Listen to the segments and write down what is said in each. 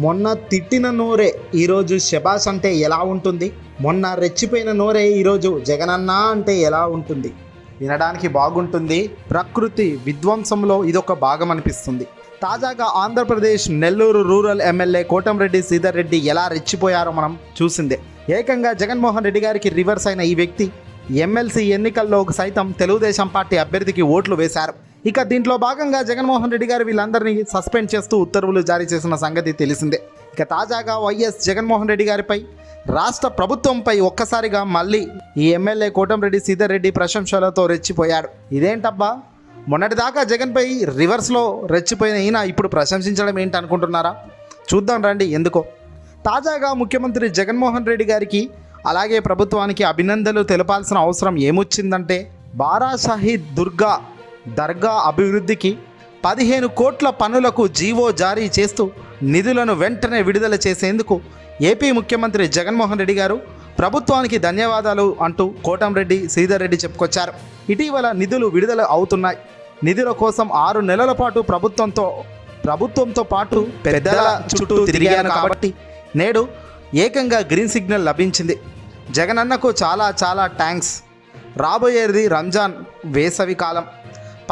మొన్న తిట్టిన నోరే ఈరోజు శబాస్ అంటే ఎలా ఉంటుంది? మొన్న రెచ్చిపోయిన నోరే ఈరోజు జగనన్న అంటే ఎలా ఉంటుంది? వినడానికి బాగుంటుంది. ప్రకృతి విధ్వంసంలో ఇదొక భాగం అనిపిస్తుంది. తాజాగా ఆంధ్రప్రదేశ్ నెల్లూరు రూరల్ ఎమ్మెల్యే కోటంరెడ్డి శ్రీధర్ రెడ్డి ఎలా రెచ్చిపోయారో మనం చూసిందే. ఏకంగా జగన్మోహన్ రెడ్డి గారికి రివర్స్ అయిన ఈ వ్యక్తి ఎమ్మెల్సీ ఎన్నికల్లో సైతం తెలుగుదేశం పార్టీ అభ్యర్థికి ఓట్లు వేశారు. ఇక దీంట్లో భాగంగా జగన్మోహన్ రెడ్డి గారు వీళ్ళందరినీ సస్పెండ్ చేస్తూ ఉత్తర్వులు జారీ చేసిన సంగతి తెలిసిందే. ఇక తాజాగా వైఎస్ జగన్మోహన్ రెడ్డి గారిపై రాష్ట్ర ప్రభుత్వంపై ఒక్కసారిగా మళ్ళీ ఈ ఎమ్మెల్యే కోటంరెడ్డి సీతారెడ్డి రెడ్డి ప్రశంసలతో రెచ్చిపోయాడు. ఇదేంటబ్బా? మొన్నటిదాకా జగన్పై రివర్స్లో రెచ్చిపోయిన ఈయన ఇప్పుడు ప్రశంసించడం ఏంటి అనుకుంటున్నారా చూద్దాం రండి ఎందుకో. తాజాగా ముఖ్యమంత్రి జగన్మోహన్ రెడ్డి గారికి అలాగే ప్రభుత్వానికి అభినందనలు తెలపాల్సిన అవసరం ఏమొచ్చిందంటే బారాషాహిద్ దుర్గా దర్గా అభివృద్ధికి పదిహేను కోట్ల పనులకు జీవో జారీ చేస్తూ నిధులను వెంటనే విడుదల చేసేందుకు ఏపీ ముఖ్యమంత్రి జగన్మోహన్ రెడ్డి గారు ప్రభుత్వానికి ధన్యవాదాలు అంటూ కోటంరెడ్డి శ్రీధర్ రెడ్డి చెప్పుకొచ్చారు. ఇటీవల నిధులు విడుదల అవుతున్నాయి. నిధుల కోసం ఆరు నెలల పాటు ప్రభుత్వంతో ప్రభుత్వంతో పాటు పెద్దల చుట్టూ తిరిగాను కాబట్టి నేడు ఏకంగా గ్రీన్ సిగ్నల్ లభించింది. జగనన్నకు చాలా చాలా ట్యాంక్స్ రాబోయేది రంజాన్ వేసవి కాలం.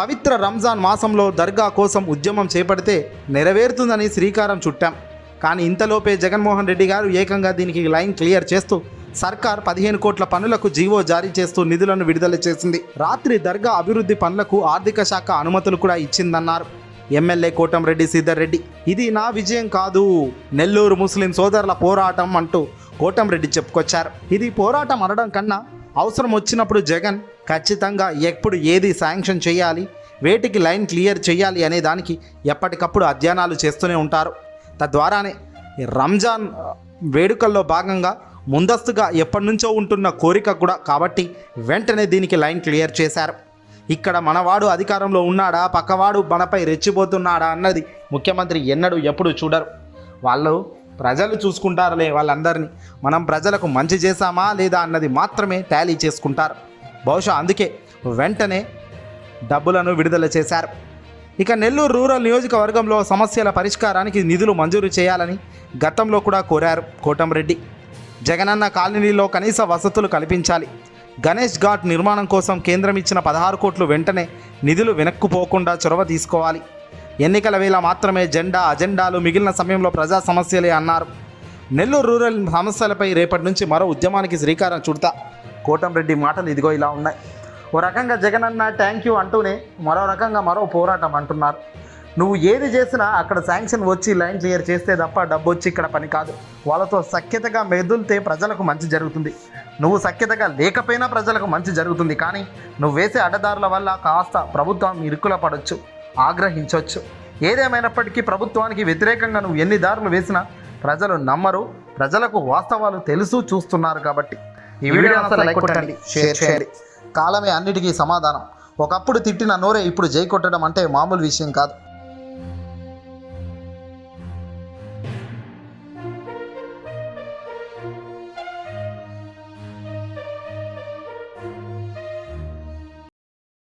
పవిత్ర రంజాన్ మాసంలో దర్గా కోసం ఉద్యమం చేపడితే నెరవేరుతుందని శ్రీకారం చుట్టాం. కానీ ఇంతలోపే జగన్మోహన్ రెడ్డి గారు ఏకంగా దీనికి లైన్ క్లియర్ చేస్తూ సర్కార్ పదిహేను కోట్ల పనులకు జీవో జారీ చేస్తూ నిధులను విడుదల చేసింది. రాత్రి దర్గా అభివృద్ధి పనులకు ఆర్థిక శాఖ అనుమతులు కూడా ఇచ్చిందన్నారు. ఎమ్మెల్యే కోటంరెడ్డి శ్రీధర్ రెడ్డి ఇది నా విజయం కాదు. నెల్లూరు ముస్లిం సోదరుల పోరాటం అంటూ కోటంరెడ్డి చెప్పుకొచ్చారు. ఇది పోరాటం అనడం కన్నా అవసరం వచ్చినప్పుడు జగన్ ఖచ్చితంగా ఎప్పుడు ఏది శాంక్షన్ చేయాలి? వేటికి లైన్ క్లియర్ చేయాలి అనే దానికి ఎప్పటికప్పుడు అధ్యయనాలు చేస్తూనే ఉంటారు. తద్వారానే రంజాన్ వేడుకల్లో భాగంగా ముందస్తుగా ఎప్పటి నుంచో ఉంటున్న కోరిక కూడా కాబట్టి వెంటనే దీనికి లైన్ క్లియర్ చేశారు. ఇక్కడ మనవాడు అధికారంలో ఉన్నాడా? పక్కవాడు మనపై రెచ్చిపోతున్నాడా? అన్నది ముఖ్యమంత్రి ఎన్నడూ ఎప్పుడు చూడరు. వాళ్ళు ప్రజలు చూసుకుంటారులే వాళ్ళందరినీ. మనం ప్రజలకు మంచి చేశామా లేదా అన్నది మాత్రమే టాలీ చేసుకుంటారు. బహుశా అందుకే వెంటనే డబ్బులను విడుదల చేశారు. ఇక నెల్లూరు రూరల్ నియోజకవర్గంలో సమస్యల పరిష్కారానికి నిధులు మంజూరు చేయాలని గతంలో కూడా కోరారు కోటంరెడ్డి. జగనన్న కాలనీలో కనీస వసతులు కల్పించాలి. గణేష్ ఘాట్ నిర్మాణం కోసం కేంద్రం ఇచ్చిన పదహారు కోట్లు వెంటనే నిధులు వెనక్కుపోకుండా చొరవ తీసుకోవాలి. ఎన్నికల వేళ మాత్రమే జెండా అజెండాలు మిగిలిన సమయంలో ప్రజా సమస్యలే అన్నారు. నెల్లూరు రూరల్ సమస్యలపై రేపటి నుంచి మరో ఉద్యమానికి శ్రీకారం చుడతా. కోటంరెడ్డి మాటలు ఇదిగో ఇలా ఉన్నాయి. ఓ రకంగా జగనన్న థ్యాంక్ యూ అంటూనే మరో రకంగా మరో పోరాటం అంటున్నారు. నువ్వు ఏది చేసినా అక్కడ శాంక్షన్ వచ్చి లైన్ క్లియర్ చేస్తే తప్ప డబ్బు వచ్చి ఇక్కడ పని కాదు. వాళ్ళతో సఖ్యతగా మెదులితే ప్రజలకు మంచి జరుగుతుంది. నువ్వు సఖ్యతగా లేకపోయినా ప్రజలకు మంచి జరుగుతుంది. కానీ నువ్వు వేసే అడ్డదారుల వల్ల కాస్త ప్రభుత్వం ఇరుకుల పడవచ్చు ఆగ్రహించవచ్చు ఏదేమైనప్పటికీ ప్రభుత్వానికి వ్యతిరేకంగా నువ్వు ఎన్ని దారులు వేసినా ప్రజలు నమ్మరు ప్రజలకు వాస్తవాలు తెలుసు చూస్తున్నారు కాబట్టి. ఈ వీడియో లైక్ కొట్టండి షేర్ చేయండి. కాలమే అన్నిటికీ సమాధానం. ఒకప్పుడు తిట్టిన నోరే ఇప్పుడు జై కొట్టడం అంటే మామూలు విషయం కాదు.